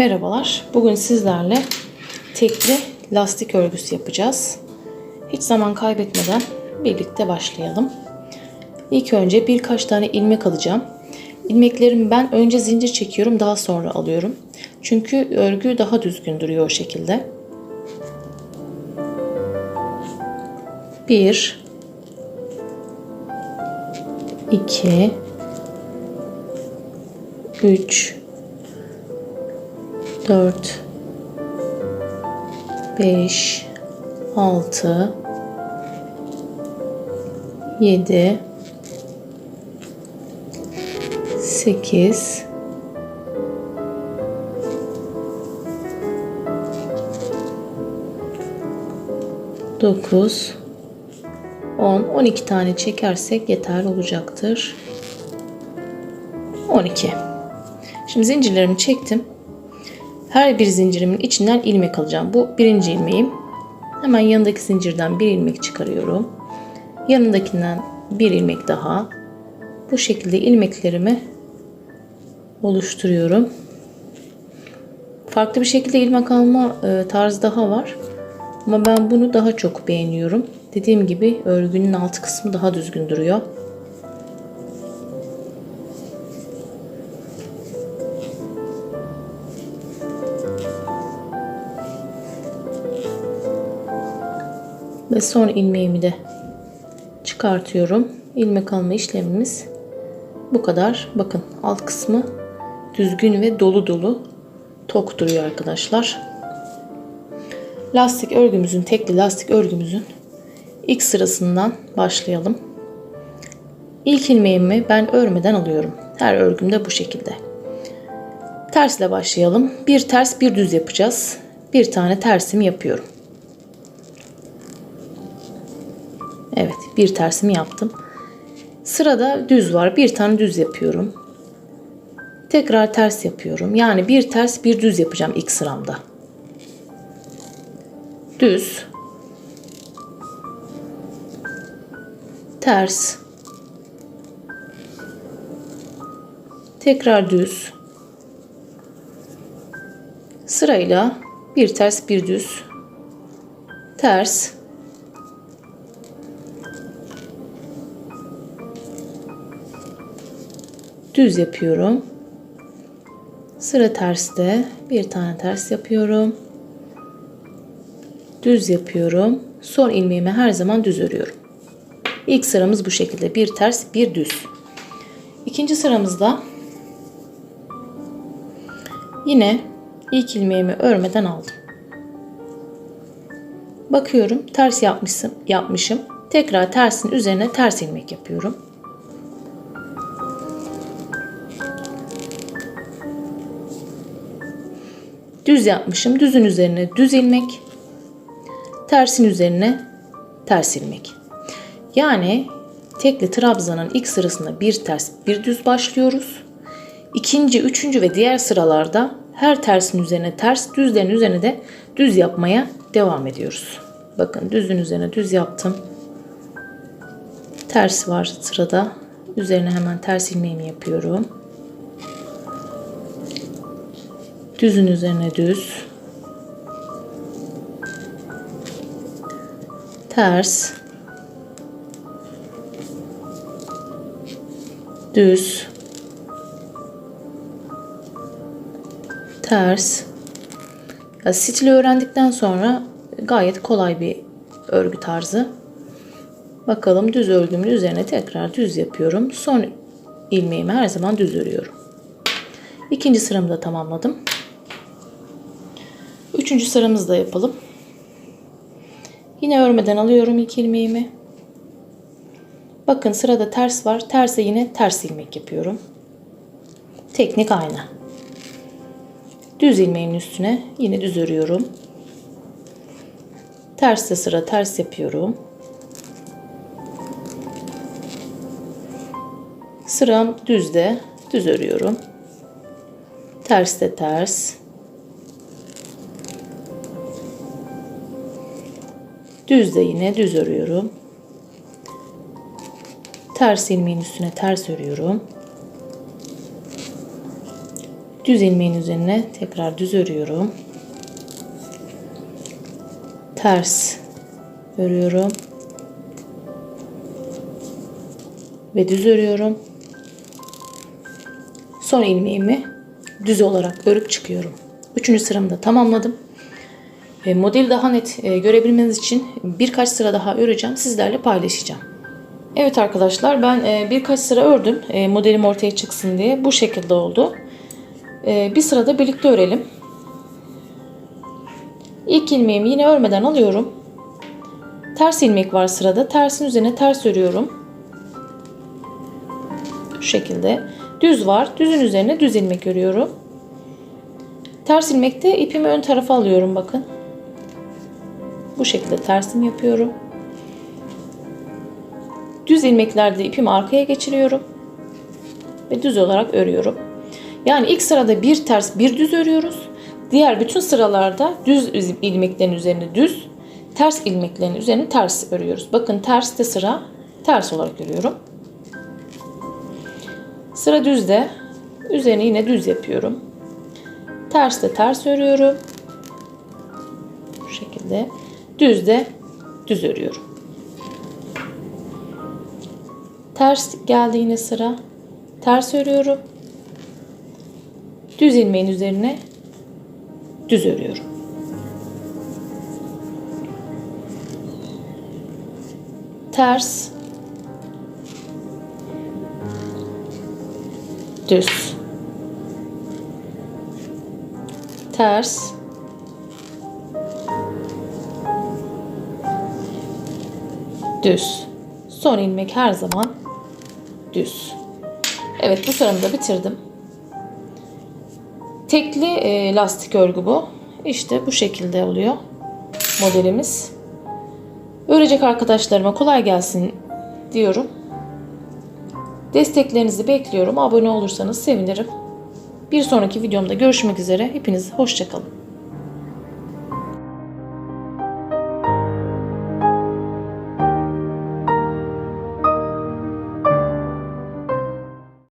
Merhabalar. Bugün sizlerle tekli lastik örgüsü yapacağız. Hiç zaman kaybetmeden birlikte başlayalım. İlk önce birkaç tane ilmek alacağım. İlmeklerimi ben önce zincir çekiyorum daha sonra alıyorum. Çünkü örgü daha düzgün duruyor o şekilde. 1 2 3 4 5 6 7 8 9 10 12 tane çekersek yeterli olacaktır. 12 Şimdi zincirlerimi çektim. Her bir zincirimin içinden ilmek alacağım. Bu birinci ilmeğim. Hemen yanındaki zincirden bir ilmek çıkarıyorum. Yanındakinden bir ilmek daha. Bu şekilde ilmeklerimi oluşturuyorum. Farklı bir şekilde ilmek alma e, tarzı daha var. Ama ben bunu daha çok beğeniyorum. Dediğim gibi örgünün alt kısmı daha düzgün duruyor. Ve son ilmeğimi de çıkartıyorum. İlmek alma işlemimiz bu kadar. Bakın alt kısmı düzgün ve dolu dolu tok duruyor arkadaşlar. Lastik örgümüzün, tekli lastik örgümüzün ilk sırasından başlayalım. İlk ilmeğimi ben örmeden alıyorum. Her örgümde bu şekilde. Tersle başlayalım. Bir ters bir düz yapacağız. Bir tane tersimi yapıyorum. Bir tersimi yaptım. Sırada düz var. Bir tane düz yapıyorum. Tekrar ters yapıyorum. Yani bir ters bir düz yapacağım ilk sıramda. Düz. Ters. Tekrar düz. Sırayla bir ters bir düz. Ters. Düz yapıyorum. Sıra terste bir tane ters yapıyorum. Düz yapıyorum. Son ilmeğimi her zaman düz örüyorum. İlk sıramız bu şekilde. Bir ters, bir düz. İkinci sıramızda yine ilk ilmeğimi örmeden aldım. Bakıyorum ters yapmışım, yapmışım. Tekrar tersin üzerine ters ilmek yapıyorum. Düz yapmışım. Düzün üzerine düz ilmek. Tersin üzerine ters ilmek. Yani tekli trabzanın ilk sırasında bir ters bir düz başlıyoruz. İkinci, üçüncü ve diğer sıralarda her tersin üzerine ters, düzlerin üzerine de düz yapmaya devam ediyoruz. Bakın düzün üzerine düz yaptım. Ters var sırada. Üzerine hemen ters ilmeğimi yapıyorum. Düzün üzerine düz. Ters. Düz. Ters. Ya, stili öğrendikten sonra gayet kolay bir örgü tarzı. Bakalım düz örgümün üzerine tekrar düz yapıyorum. Son ilmeğimi her zaman düz örüyorum. İkinci sıramı da tamamladım. Üçüncü sıramızı da yapalım. Yine örmeden alıyorum ilk ilmeğimi. Bakın sırada ters var. Terse yine ters ilmek yapıyorum. Teknik aynı. Düz ilmeğin üstüne yine düz örüyorum. Terste sıra ters yapıyorum. Sıram düzde düz örüyorum. Terste ters. Düzde yine düz örüyorum. Ters ilmeğin üstüne ters örüyorum. Düz ilmeğin üzerine tekrar düz örüyorum. Ters örüyorum. Ve düz örüyorum. Son ilmeğimi düz olarak örüp çıkıyorum. Üçüncü sıramı da tamamladım. E, modeli daha net e, görebilmeniz için birkaç sıra daha öreceğim. Sizlerle paylaşacağım. Evet arkadaşlar ben e, birkaç sıra ördüm. Modelim ortaya çıksın diye. Bu şekilde oldu. Bir sırada birlikte örelim. İlk ilmeğimi yine örmeden alıyorum. Ters ilmek var sırada. Tersin üzerine ters örüyorum. Şu şekilde. Düz var. Düzün üzerine düz ilmek örüyorum. Ters ilmekte ipimi ön tarafa alıyorum bakın. Bu şekilde tersim yapıyorum. Düz ilmeklerde ipimi arkaya geçiriyorum. Ve düz olarak örüyorum. Yani ilk sırada bir ters bir düz örüyoruz. Diğer bütün sıralarda düz ilmeklerin üzerine düz, ters ilmeklerin üzerine ters örüyoruz. Bakın terste sıra ters olarak örüyorum. Sıra düzde üzerine yine düz yapıyorum. Terste ters örüyorum. Bu şekilde. Düzde düz örüyorum. Ters geldi yine sıra. Ters örüyorum. Düz ilmeğin üzerine düz örüyorum. Ters düz ters düz. Son ilmek her zaman düz. Evet bu sıramı da bitirdim. Tekli e, lastik örgü bu. İşte bu şekilde oluyor modelimiz. Örecek arkadaşlarıma kolay gelsin diyorum. Desteklerinizi bekliyorum. Abone olursanız sevinirim. Bir sonraki videomda görüşmek üzere. Hepiniz hoşçakalın